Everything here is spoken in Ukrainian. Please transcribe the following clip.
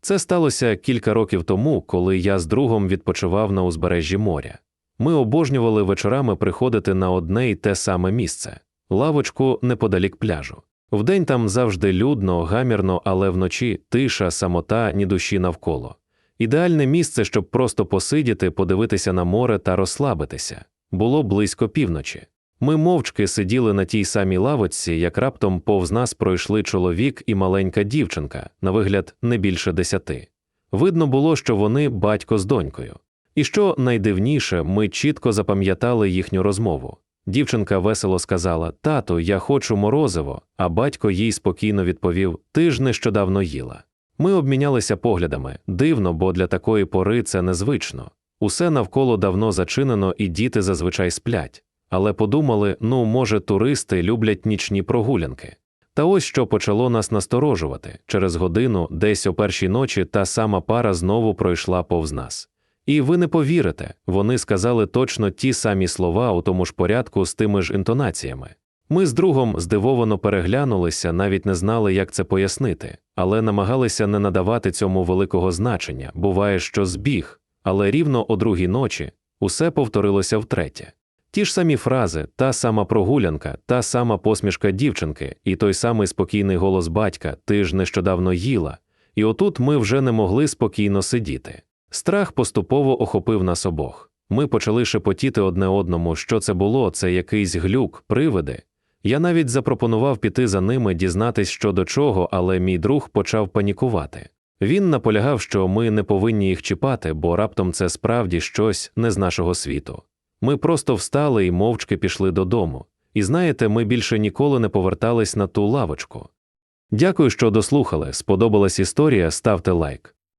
Це сталося кілька років тому, коли я з другом відпочивав на узбережжі моря. Ми обожнювали вечорами приходити на одне й те саме місце лавочку неподалік пляжу. Вдень там завжди людно, гамірно, але вночі тиша, самота, ні душі навколо. Ідеальне місце, щоб просто посидіти, подивитися на море та розслабитися. Було близько півночі. Ми мовчки сиділи на тій самій лавочці, як раптом повз нас пройшли чоловік і маленька дівчинка, на вигляд не більше десяти. Видно було, що вони батько з донькою. І що найдивніше, ми чітко запам'ятали їхню розмову. Дівчинка весело сказала Тату, я хочу морозиво, а батько їй спокійно відповів Ти ж нещодавно їла. Ми обмінялися поглядами дивно, бо для такої пори це незвично. Усе навколо давно зачинено, і діти зазвичай сплять. Але подумали ну, може, туристи люблять нічні прогулянки. Та ось що почало нас насторожувати через годину, десь о першій ночі, та сама пара знову пройшла повз нас. І ви не повірите, вони сказали точно ті самі слова у тому ж порядку з тими ж інтонаціями. Ми з другом здивовано переглянулися, навіть не знали, як це пояснити, але намагалися не надавати цьому великого значення. Буває, що збіг, але рівно о другій ночі усе повторилося втретє. Ті ж самі фрази, та сама прогулянка, та сама посмішка дівчинки, і той самий спокійний голос батька Ти ж нещодавно їла. І отут ми вже не могли спокійно сидіти. Страх поступово охопив нас обох. Ми почали шепотіти одне одному, що це було, це якийсь глюк, привиди. Я навіть запропонував піти за ними, дізнатись що до чого, але мій друг почав панікувати. Він наполягав, що ми не повинні їх чіпати, бо раптом це справді щось не з нашого світу. Ми просто встали і мовчки пішли додому. І знаєте, ми більше ніколи не повертались на ту лавочку. Дякую, що дослухали. Сподобалась історія, ставте лайк.